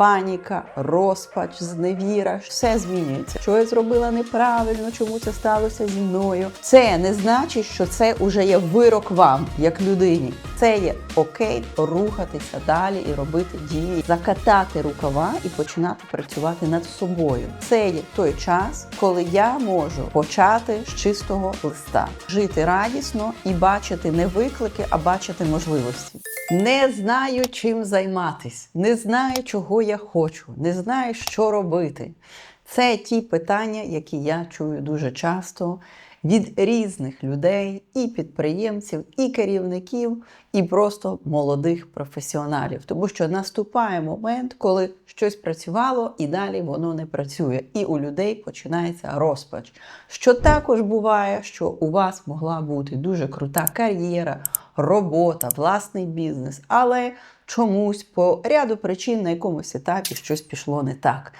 паніка, розпач, зневіра, все змінюється. Що я зробила неправильно, чому це сталося зі мною? Це не значить, що це вже є вирок вам, як людині. Це є окей рухатися далі і робити дії, закатати рукава і починати працювати над собою. Це є той час, коли я можу почати з чистого листа, жити радісно і бачити не виклики, а бачити можливості. Не знаю, чим займатись, не знаю, чого я хочу, не знаю, що робити. Це ті питання, які я чую дуже часто від різних людей, і підприємців, і керівників, і просто молодих професіоналів. Тому що наступає момент, коли щось працювало і далі воно не працює. І у людей починається розпач. Що також буває, що у вас могла бути дуже крута кар'єра, робота, власний бізнес, але чомусь по ряду причин на якомусь етапі щось пішло не так.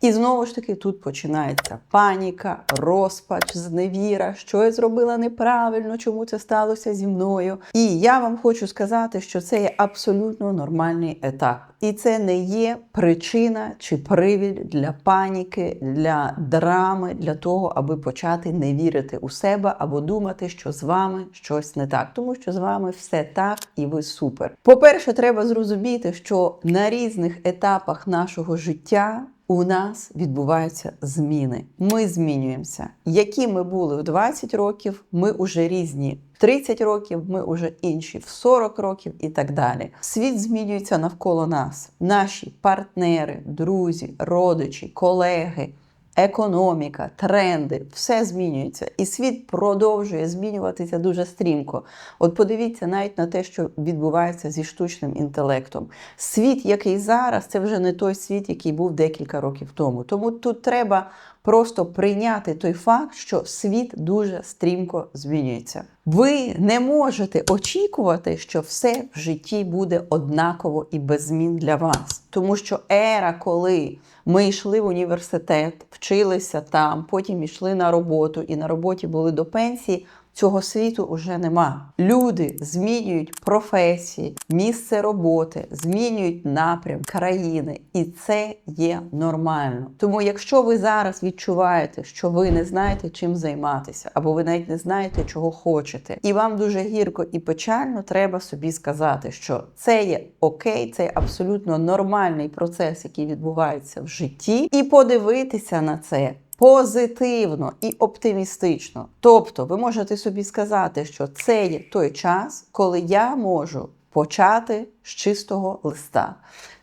І знову ж таки тут починається паніка, розпач, зневіра, що я зробила неправильно, чому це сталося зі мною. І я вам хочу сказати, що це є абсолютно нормальний етап. І це не є причина чи привід для паніки, для драми, для того, аби почати не вірити у себе або думати, що з вами щось не так, тому що з вами все так і ви супер. По-перше, треба зрозуміти, що на різних етапах нашого життя. У нас відбуваються зміни. Ми змінюємося. Які ми були в 20 років, ми вже різні. В 30 років ми вже інші, в 40 років і так далі. Світ змінюється навколо нас. Наші партнери, друзі, родичі, колеги. Економіка, тренди, все змінюється, і світ продовжує змінюватися дуже стрімко. От подивіться навіть на те, що відбувається зі штучним інтелектом. Світ, який зараз, це вже не той світ, який був декілька років тому. Тому тут треба просто прийняти той факт, що світ дуже стрімко змінюється. Ви не можете очікувати, що все в житті буде однаково і без змін для вас, тому що ера, коли ми йшли в університет, вчилися там, потім йшли на роботу і на роботі були до пенсії. Цього світу вже нема. Люди змінюють професії, місце роботи, змінюють напрям країни, і це є нормально. Тому, якщо ви зараз відчуваєте, що ви не знаєте, чим займатися, або ви навіть не знаєте, чого хочете, і вам дуже гірко і печально, треба собі сказати, що це є окей, це є абсолютно нормальний процес, який відбувається в житті, і подивитися на це позитивно і оптимістично. Тобто, ви можете собі сказати, що це є той час, коли я можу почати з чистого листа.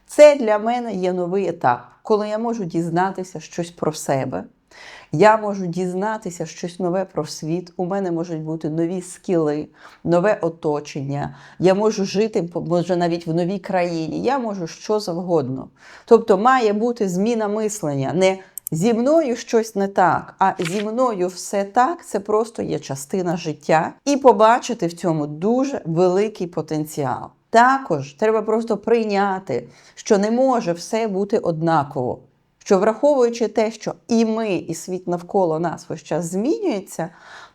Це для мене є новий етап, коли я можу дізнатися щось про себе. Я можу дізнатися щось нове про світ. У мене можуть бути нові скіли, нове оточення. Я можу жити може навіть в новій країні. Я можу що завгодно. Тобто має бути зміна мислення. не Зі мною щось не так, а зі мною все так це просто є частина життя, і побачити в цьому дуже великий потенціал. Також треба просто прийняти, що не може все бути однаково. Що враховуючи те, що і ми, і світ навколо нас весь час змінюється,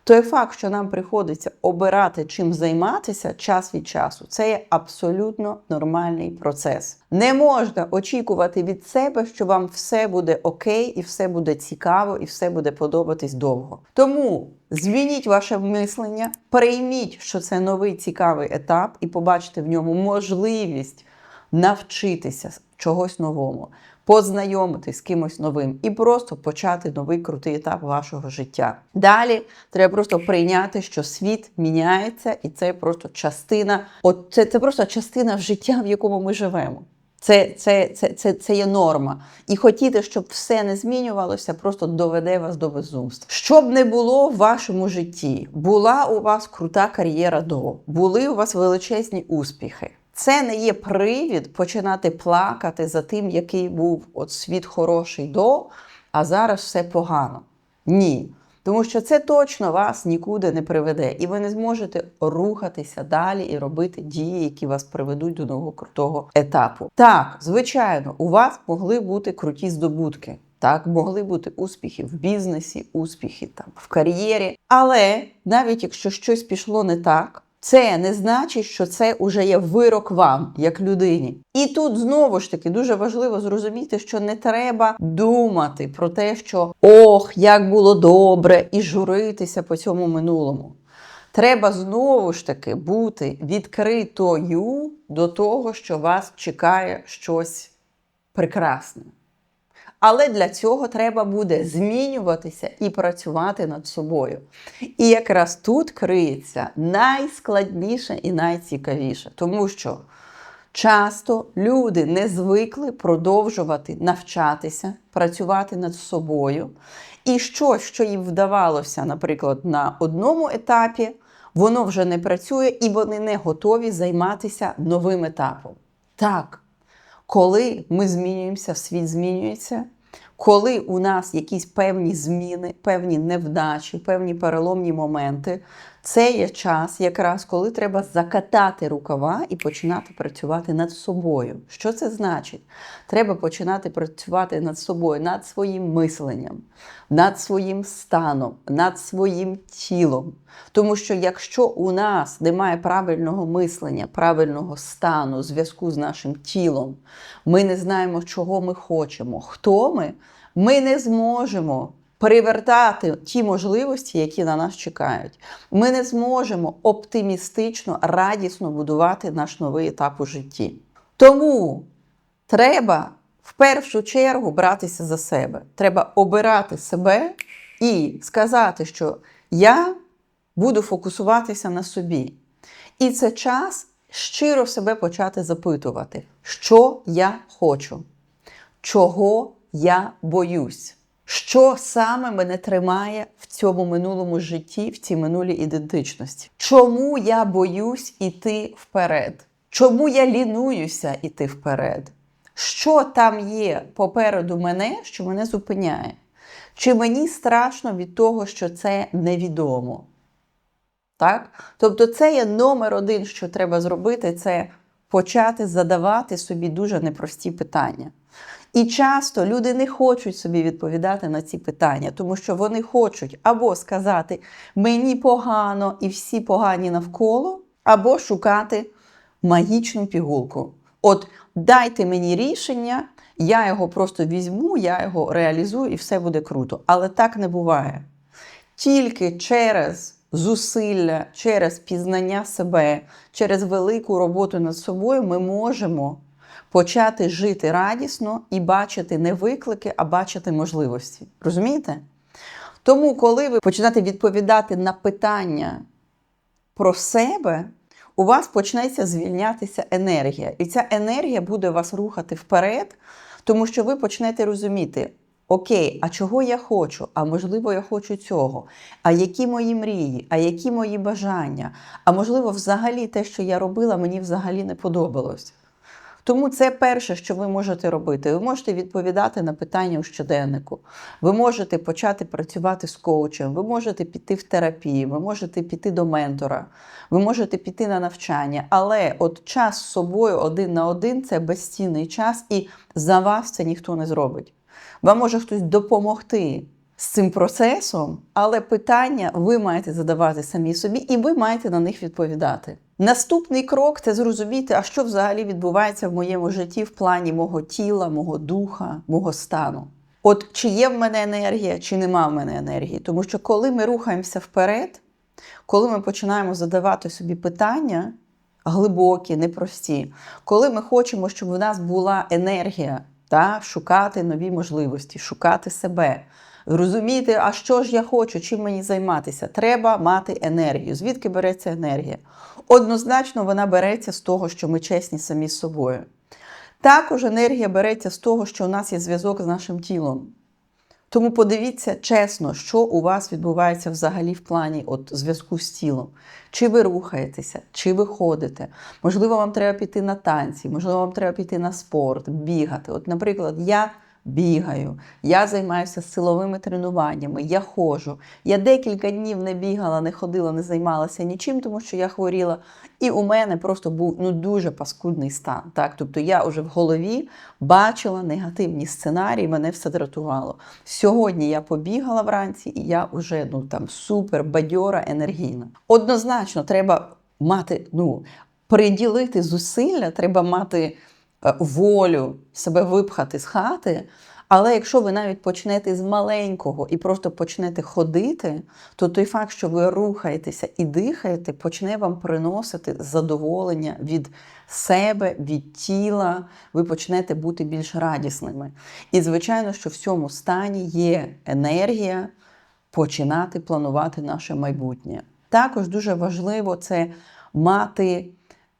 той факт, що нам приходиться обирати чим займатися час від часу, це є абсолютно нормальний процес. Не можна очікувати від себе, що вам все буде окей, і все буде цікаво, і все буде подобатись довго. Тому змініть ваше мислення, прийміть, що це новий цікавий етап, і побачите в ньому можливість навчитися чогось новому познайомитись з кимось новим і просто почати новий крутий етап вашого життя. Далі треба просто прийняти, що світ міняється, і це просто частина, от це, це просто частина життя, в якому ми живемо. Це, це, це, це, це є норма. І хотіти, щоб все не змінювалося, просто доведе вас до безумства. Щоб не було в вашому житті, була у вас крута кар'єра до, були у вас величезні успіхи. Це не є привід починати плакати за тим, який був от світ хороший до, а зараз все погано. Ні. Тому що це точно вас нікуди не приведе, і ви не зможете рухатися далі і робити дії, які вас приведуть до нового крутого етапу. Так, звичайно, у вас могли бути круті здобутки. Так, могли бути успіхи в бізнесі, успіхи там в кар'єрі. Але навіть якщо щось пішло не так, Це не значить, що це вже є вирок вам, як людині. І тут знову ж таки дуже важливо зрозуміти, що не треба думати про те, що ох, як було добре, і журитися по цьому минулому. Треба знову ж таки бути відкритою до того, що вас чекає щось прекрасне. Але для цього треба буде змінюватися і працювати над собою. І якраз тут криється найскладніше і найцікавіше, тому що часто люди не звикли продовжувати навчатися, працювати над собою. І щось, що їм вдавалося, наприклад, на одному етапі, воно вже не працює і вони не готові займатися новим етапом. Так, коли ми змінюємося, світ змінюється, коли у нас якісь певні зміни, певні невдачі, певні переломні моменти, це є час, якраз коли треба закатати рукава і починати працювати над собою. Що це значить? Треба починати працювати над собою, над своїм мисленням, над своїм станом, над своїм тілом. Тому що якщо у нас немає правильного мислення, правильного стану, зв'язку з нашим тілом, ми не знаємо, чого ми хочемо, хто ми, ми не зможемо привертати ті можливості, які на нас чекають. Ми не зможемо оптимістично, радісно будувати наш новий етап у житті. Тому треба в першу чергу братися за себе. Треба обирати себе і сказати, що я буду фокусуватися на собі. І це час щиро себе почати запитувати, що я хочу, чого я боюсь. Що саме мене тримає в цьому минулому житті, в цій минулій ідентичності? Чому я боюсь іти вперед? Чому я лінуюся іти вперед? Що там є попереду мене, що мене зупиняє? Чи мені страшно від того, що це невідомо? Так? Тобто, це є номер один, що треба зробити, це почати задавати собі дуже непрості питання. І часто люди не хочуть собі відповідати на ці питання, тому що вони хочуть або сказати мені погано і всі погані навколо, або шукати магічну пігулку. От дайте мені рішення, я його просто візьму, я його реалізую і все буде круто. Але так не буває. Тільки через зусилля, через пізнання себе, через велику роботу над собою ми можемо почати жити радісно і бачити не виклики, а бачити можливості. Розумієте? Тому, коли ви починаєте відповідати на питання про себе, у вас почнеться звільнятися енергія. І ця енергія буде вас рухати вперед, тому що ви почнете розуміти. Окей, а чого я хочу? А можливо, я хочу цього. А які мої мрії, а які мої бажання? А можливо, взагалі те, що я робила, мені взагалі не подобалось. Тому це перше, що ви можете робити. Ви можете відповідати на питання у щоденнику. Ви можете почати працювати з коучем, ви можете піти в терапію, ви можете піти до ментора, ви можете піти на навчання. Але от час з собою один на один це безцінний час, і за вас це ніхто не зробить. Вам може хтось допомогти з цим процесом, але питання ви маєте задавати самі собі, і ви маєте на них відповідати. Наступний крок це зрозуміти, а що взагалі відбувається в моєму житті в плані мого тіла, мого духа, мого стану. От чи є в мене енергія, чи нема в мене енергії. Тому що коли ми рухаємося вперед, коли ми починаємо задавати собі питання глибокі, непрості, коли ми хочемо, щоб в нас була енергія, та, шукати нові можливості, шукати себе. Розуміти, а що ж я хочу, чим мені займатися? Треба мати енергію. Звідки береться енергія? Однозначно, вона береться з того, що ми чесні самі з собою. Також енергія береться з того, що у нас є зв'язок з нашим тілом. Тому подивіться чесно, що у вас відбувається взагалі в плані от, зв'язку з тілом. Чи ви рухаєтеся, чи ви ходите. Можливо, вам треба піти на танці, можливо, вам треба піти на спорт, бігати. От, наприклад, я бігаю, я займаюся силовими тренуваннями, я ходжу. Я декілька днів не бігала, не ходила, не займалася нічим, тому що я хворіла. І у мене просто був ну, дуже паскудний стан. Так? Тобто я вже в голові бачила негативні сценарії, мене все дратувало. Сьогодні я побігала вранці, і я вже ну, там, супер бадьора, енергійна. Однозначно, треба мати, ну, приділити зусилля, треба мати волю себе випхати з хати. Але якщо ви навіть почнете з маленького і просто почнете ходити, то той факт, що ви рухаєтеся і дихаєте, почне вам приносити задоволення від себе, від тіла, ви почнете бути більш радісними. І, звичайно, що в цьому стані є енергія починати планувати наше майбутнє. Також дуже важливо це мати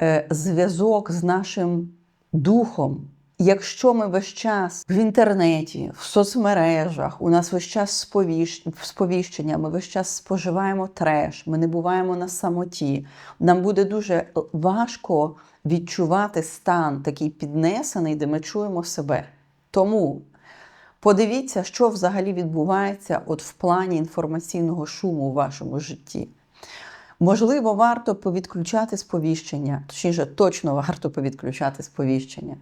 е, зв'язок з нашим духом. Якщо ми весь час в інтернеті, в соцмережах, у нас весь час сповіщ... сповіщення, ми весь час споживаємо треш, ми не буваємо на самоті, нам буде дуже важко відчувати стан такий піднесений, де ми чуємо себе. Тому подивіться, що взагалі відбувається от в плані інформаційного шуму у вашому житті. Можливо, варто повідключати сповіщення, точніше, точно варто повідключати сповіщення.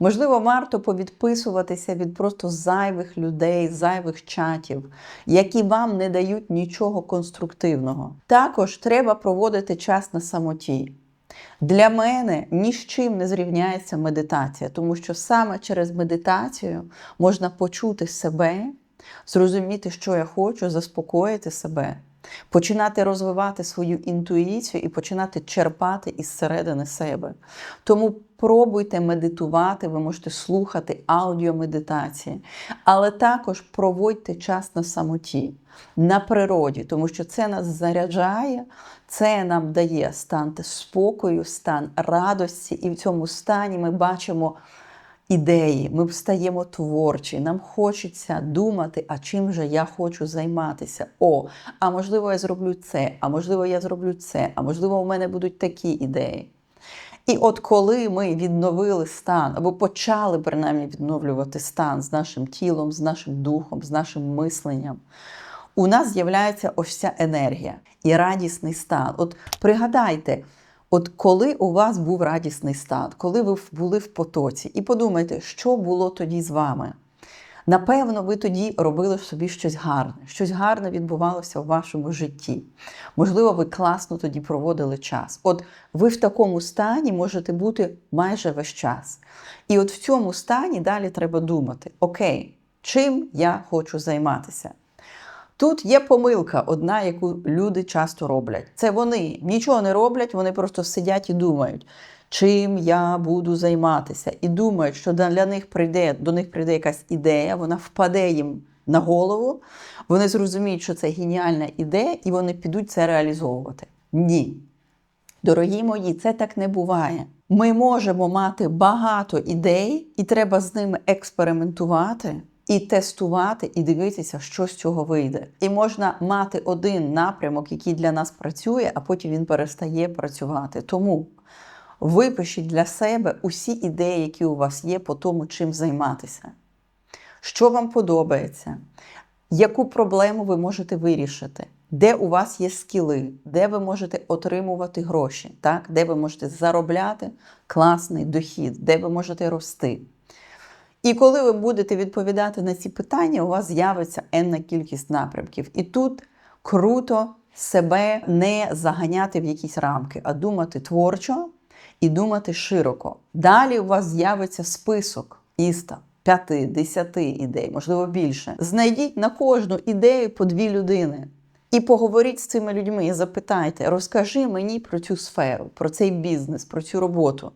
Можливо, варто повідписуватися від просто зайвих людей, зайвих чатів, які вам не дають нічого конструктивного. Також треба проводити час на самоті. Для мене ні з чим не зрівняється медитація, тому що саме через медитацію можна почути себе, зрозуміти, що я хочу, заспокоїти себе починати розвивати свою інтуїцію і починати черпати із середини себе. Тому пробуйте медитувати, ви можете слухати аудіомедитації, але також проводьте час на самоті, на природі, тому що це нас заряджає, це нам дає стан спокою, стан радості, і в цьому стані ми бачимо ідеї, ми стаємо творчі, нам хочеться думати, а чим же я хочу займатися. О, а можливо, я зроблю це, а можливо, я зроблю це, а можливо, у мене будуть такі ідеї. І от коли ми відновили стан, або почали принаймні відновлювати стан з нашим тілом, з нашим духом, з нашим мисленням, у нас з'являється ось ця енергія і радісний стан. От пригадайте. От коли у вас був радісний стан, коли ви були в потоці, і подумайте, що було тоді з вами. Напевно, ви тоді робили собі щось гарне, щось гарне відбувалося в вашому житті. Можливо, ви класно тоді проводили час. От ви в такому стані можете бути майже весь час. І от в цьому стані далі треба думати: окей, чим я хочу займатися? Тут є помилка, одна, яку люди часто роблять. Це вони нічого не роблять, вони просто сидять і думають, чим я буду займатися. І думають, що для них прийде, до них прийде якась ідея, вона впаде їм на голову. Вони зрозуміють, що це геніальна ідея, і вони підуть це реалізовувати. Ні. Дорогі мої, це так не буває. Ми можемо мати багато ідей, і треба з ними експериментувати і тестувати, і дивитися, що з цього вийде. І можна мати один напрямок, який для нас працює, а потім він перестає працювати. Тому випишіть для себе усі ідеї, які у вас є, по тому, чим займатися. Що вам подобається, яку проблему ви можете вирішити, де у вас є скіли, де ви можете отримувати гроші, так? де ви можете заробляти класний дохід, де ви можете рости. І коли ви будете відповідати на ці питання, у вас з'явиться енна кількість напрямків. І тут круто себе не заганяти в якісь рамки, а думати творчо і думати широко. Далі у вас з'явиться список іста. П'яти, десяти ідей, можливо, більше. Знайдіть на кожну ідею по дві людини. І поговоріть з цими людьми і запитайте, розкажи мені про цю сферу, про цей бізнес, про цю роботу.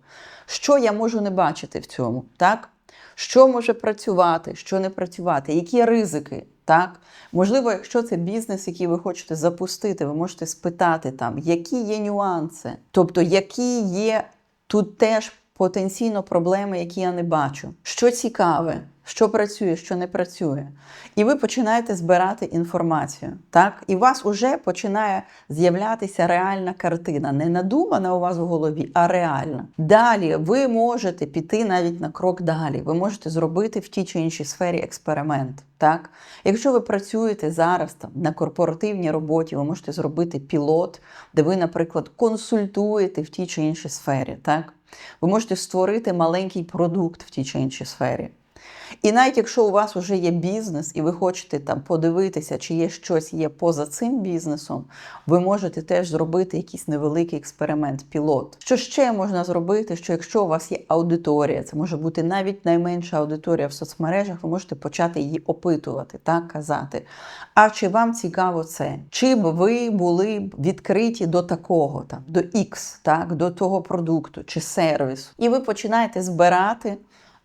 Що я можу не бачити в цьому? так? Що може працювати, що не працювати, які ризики. Так? Можливо, якщо це бізнес, який ви хочете запустити, ви можете спитати там, які є нюанси, тобто, які є тут теж потенційно проблеми, які я не бачу. Що цікаве, що працює, що не працює. І ви починаєте збирати інформацію. так? І у вас вже починає з'являтися реальна картина. Не надумана у вас в голові, а реальна. Далі ви можете піти навіть на крок далі. Ви можете зробити в тій чи іншій сфері експеримент. Так? Якщо ви працюєте зараз там на корпоративній роботі, ви можете зробити пілот, де ви, наприклад, консультуєте в тій чи іншій сфері. Так? Ви можете створити маленький продукт в тій чи іншій сфері. І навіть якщо у вас вже є бізнес, і ви хочете там подивитися, чи є щось є поза цим бізнесом, ви можете теж зробити якийсь невеликий експеримент, пілот. Що ще можна зробити? Що якщо у вас є аудиторія, це може бути навіть найменша аудиторія в соцмережах, ви можете почати її опитувати, так казати. А чи вам цікаво це? Чи б ви були відкриті до такого, там, до X, так, до того продукту чи сервісу? І ви починаєте збирати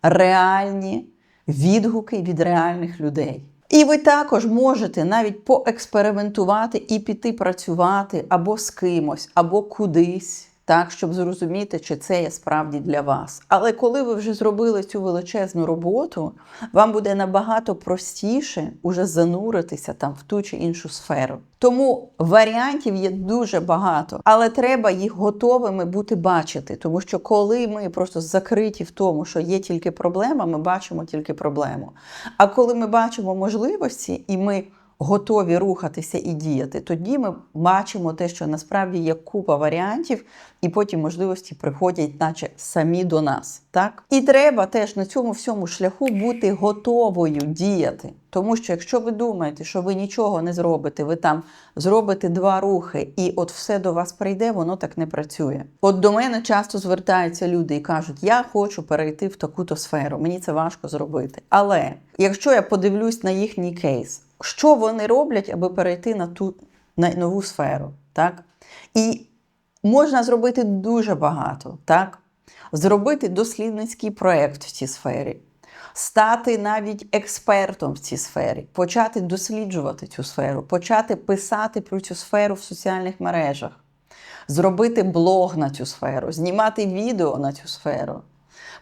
реальні відгуки від реальних людей. І ви також можете навіть поекспериментувати і піти працювати або з кимось, або кудись, так, щоб зрозуміти, чи це є справді для вас. Але коли ви вже зробили цю величезну роботу, вам буде набагато простіше уже зануритися там в ту чи іншу сферу. Тому варіантів є дуже багато, але треба їх готовими бути бачити. Тому що коли ми просто закриті в тому, що є тільки проблема, ми бачимо тільки проблему. А коли ми бачимо можливості і ми готові рухатися і діяти, тоді ми бачимо те, що насправді є купа варіантів, і потім можливості приходять, наче самі до нас. Так? І треба теж на цьому всьому шляху бути готовою діяти. Тому що якщо ви думаєте, що ви нічого не зробите, ви там зробите два рухи, і от все до вас прийде, воно так не працює. От до мене часто звертаються люди і кажуть, я хочу перейти в таку-то сферу, мені це важко зробити. Але якщо я подивлюсь на їхній кейс, що вони роблять, аби перейти на ту на нову сферу, так? І можна зробити дуже багато, так? Зробити дослідницький проєкт в цій сфері, стати навіть експертом в цій сфері, почати досліджувати цю сферу, почати писати про цю сферу в соціальних мережах, зробити блог на цю сферу, знімати відео на цю сферу.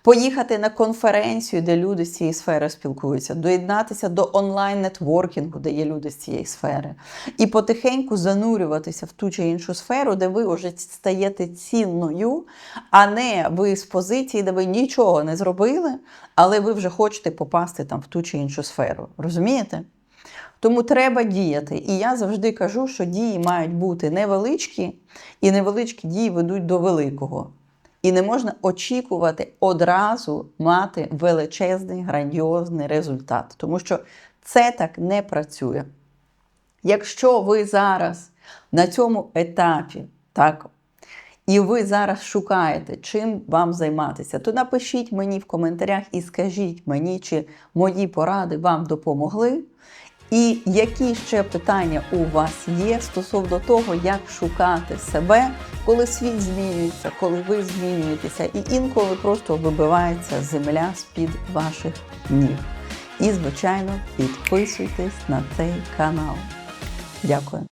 Поїхати на конференцію, де люди з цієї сфери спілкуються, доєднатися до онлайн-нетворкінгу, де є люди з цієї сфери, і потихеньку занурюватися в ту чи іншу сферу, де ви вже стаєте цінною, а не ви з позиції, де ви нічого не зробили, але ви вже хочете попасти там в ту чи іншу сферу. Розумієте? Тому треба діяти. І я завжди кажу, що дії мають бути невеличкі, і невеличкі дії ведуть до великого. І не можна очікувати одразу мати величезний грандіозний результат, тому що це так не працює. Якщо ви зараз на цьому етапі, так, і ви зараз шукаєте, чим вам займатися, то напишіть мені в коментарях і скажіть мені, чи мої поради вам допомогли. І які ще питання у вас є стосовно того, як шукати себе, коли світ змінюється, коли ви змінюєтеся, і інколи просто вибивається земля з-під ваших ніг. І, звичайно, підписуйтесь на цей канал. Дякую.